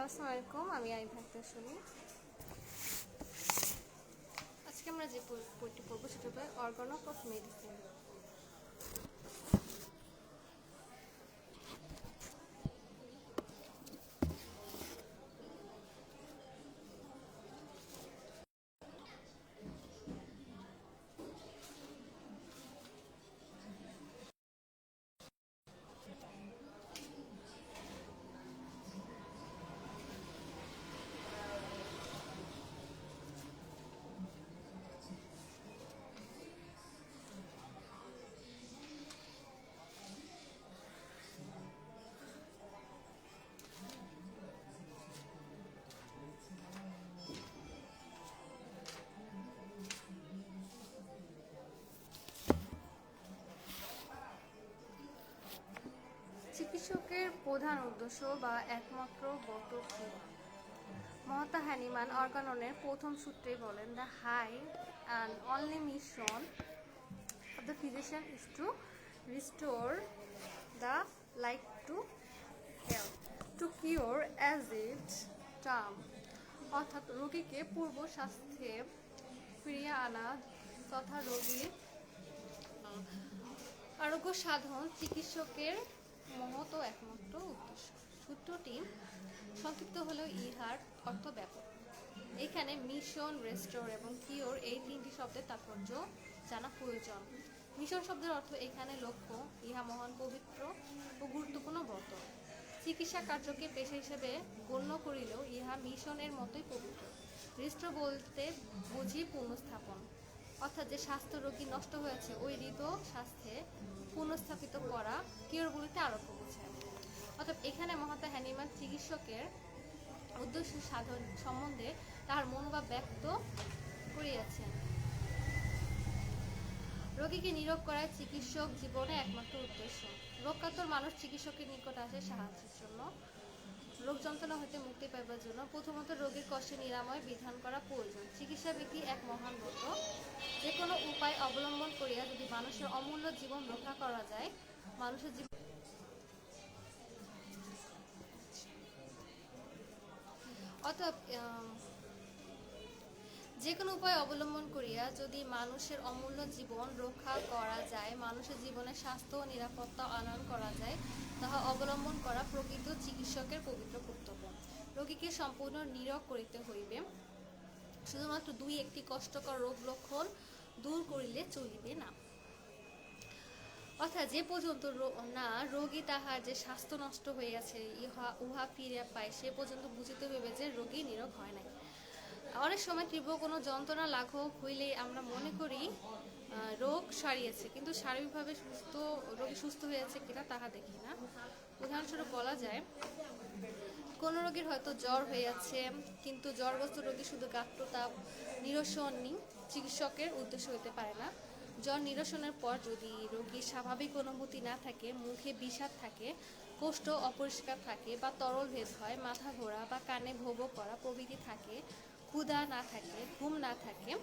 Hello আসসালামু আলাইকুম আমি আই ভাক্তা শুনি। আজকে আমরা যে বই- বইটি পড়ব সেটা হলো অর্গানক অফ মেডিসিন। প্রধান উদ্দেশ্য বা একমাত্র গত কি? মহাত্মা হ্যানিমান অর্গাননের প্রথম সূত্রে বলেন, the high and only mission of the physician is to restore the like to to cure as it term অর্থাৎ রোগীকে পূর্ব স্বাস্থ্যে ফিরিয়ে আনা তথা রোগীর আরোগ্য সাধন চিকিৎসকের মহৎ ও একমাত্র উদ্দেশ্য। সূত্রটি সংক্ষিপ্ত হলেও ইহার অর্থ ব্যাপক। এখানে মিশন, রেস্টোর এবং কিওর এই তিনটি শব্দের তাৎপর্য জানা প্রয়োজন। মিশন শব্দের অর্থ এখানে লক্ষ্য, ইহা মহান, পবিত্র ও গুরুত্বপূর্ণ ব্রত চিকিৎসা কার্যকে পেশা হিসেবে গণ্য করিলেও ইহা মিশনের মতোই পবিত্র। রেস্টো বলতে বুঝি পুনঃস্থাপন। অর্থাৎ যে স্বাস্থ্য রোগী নষ্ট হয়েছে, ওই হৃদ স্বাস্থ্যে পুনঃস্থাপিত করা কিউরগুলিতে আরোপ বোঝায় অর্থাৎ এখানে মহাত্মা হ্যানিমান চিকিৎসকের উদ্দেশ্য সাধন সম্বন্ধে তার মনোভাব ব্যক্ত করিয়াছেন। রোগীকে নিরোগ করাই চিকিৎসক জীবনে একমাত্র উদ্দেশ্য। রোগকাতর মানুষ চিকিৎসকের নিকট আসে সাহায্যের জন্য। রোগ যন্ত্রণা হতে মুক্তি পাইবার জন্য প্রথমত রোগীর কষ্টে নিরাময় বিধান করা প্রয়োজন। চিকিৎসা বিধি এক মহান ব্রত যে কোনো উপায় অবলম্বন করিয়া যদি মানুষের অমূল্য জীবন রক্ষা করা যায়, মানুষের জীবন অতএব যে কোনো উপায় অবলম্বন করিয়া যদি মানুষের অমূল্য জীবন রক্ষা করা যায়, মানুষের জীবনে স্বাস্থ্য ও নিরাপত্তা আনয়ন করা যায়, তাহা অবলম্বন করা প্রকৃত চিকিৎসকের পবিত্র কর্তব্য। রোগীকে সম্পূর্ণ নীরব করিতে হইবে। শুধুমাত্র দুই একটি কষ্টকর রোগ লক্ষণ দূর করিলে চলিবে না। অর্থাৎ যে পর্যন্ত না, রোগী তাহার যে স্বাস্থ্য নষ্ট হইয়াছে, ইহা, উহা ফিরে পায়, সে পর্যন্ত বুঝিতে হইবে যে রোগী নিরোগ হয় নাই। অনেক সময় তীব্র কোনো যন্ত্রণা লাঘব হইলে আমরা মনে করি রোগ সারিয়েছে, কিন্তু শারীরিকভাবে সুস্থ, রোগী সুস্থ হয়েছে কিনা তাহা দেখি না। উদাহরণস্বরূপ বলা যায়, কোন রোগীর হয়তো জ্বর হইয়াছে কিন্তু জ্বরগ্রস্ত রোগী শুধু গাত্রতাপ নিরসনই চিকিৎসকের উদ্দেশ্য হইতে পারে না। জ্বর নিরসনের পর যদি রোগীর স্বাভাবিক অনুভূতি না থাকে, মুখে বিষাদ থাকে, কোষ্ঠ অপরিষ্কার থাকে বা তরল ভেদ হয়, মাথা ঘোরা বা কানে ভোগ করা প্রভৃতি থাকে ক্ষুধা না থাকে, ঘুম না থাকে,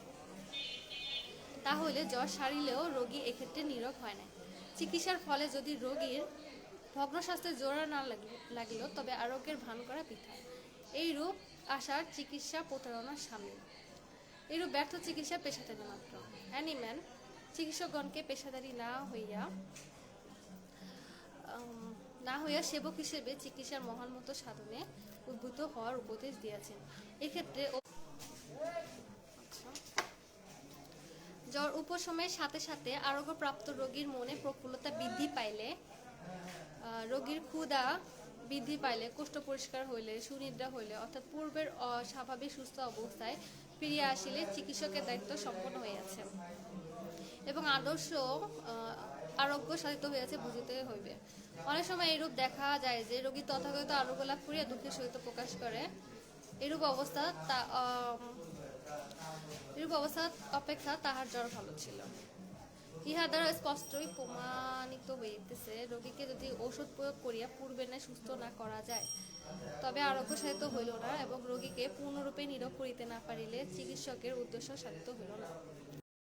তাহলে জ্বর সারিলেও রোগী এক্ষেত্রে নীরব হয় না। চিকিৎসার ফলে যদি রোগীর ভগ্ন স্বাস্থ্যে জোড়া না লাগল- তবে আরোগ্যের ভান করা বৃথা। এই রূপ আসার চিকিৎসা প্রতারণার সামিল। এইরূপ ব্যর্থ চিকিৎসা পেশাদারি মাত্র। অ্যানিম্যান চিকিৎসকগণকে পেশাদারি না হইয়া না হইয়া সেবক হিসেবে চিকিৎসার মহান মতো সাধনে উদ্ভূত হওয়ার উপদেশ দিয়েছেন। এক্ষেত্রে। জ্বর উপশমের সাথে সাথে আরোগ্যপ্রাপ্ত রোগীর মনে প্রফুল্লতা বৃদ্ধি পাইলে রোগীর ক্ষুধা বৃদ্ধি পাইলে, কোষ্ঠ পরিষ্কার হইলে, সুনিদ্রা হইলে, অর্থাৎ পূর্বের অস্বাভাবিক সুস্থ অবস্থায় ফিরিয়ে আসিলে চিকিৎসকের দায়িত্ব সম্পন্ন হইয়াছে এবং আদর্শ আরোগ্য সাধিত হইয়াছে বুঝিতে হইবে। অনেক সময় এরূপ দেখা যায় যে রোগী তথাগত আরোগ্য লাভ করিয়া দুঃখের সহিত প্রকাশ করে। এরূপ অবস্থা তা এরূপ অবস্থা অপেক্ষা তাহার জ্বর ভালো ছিল। ইহা দ্বারা স্পষ্টই প্রমাণিত হইতেছে, রোগীকে যদি ওষুধ প্রয়োগ করিয়া পূর্বে না সুস্থ না করা যায়, তবে আরোগ্য সাধিত হইল না এবং রোগীকে পূর্ণরূপে নিরোগ করিতে না পারিলে চিকিৎসকের উদ্দেশ্য সাধিত হইল না।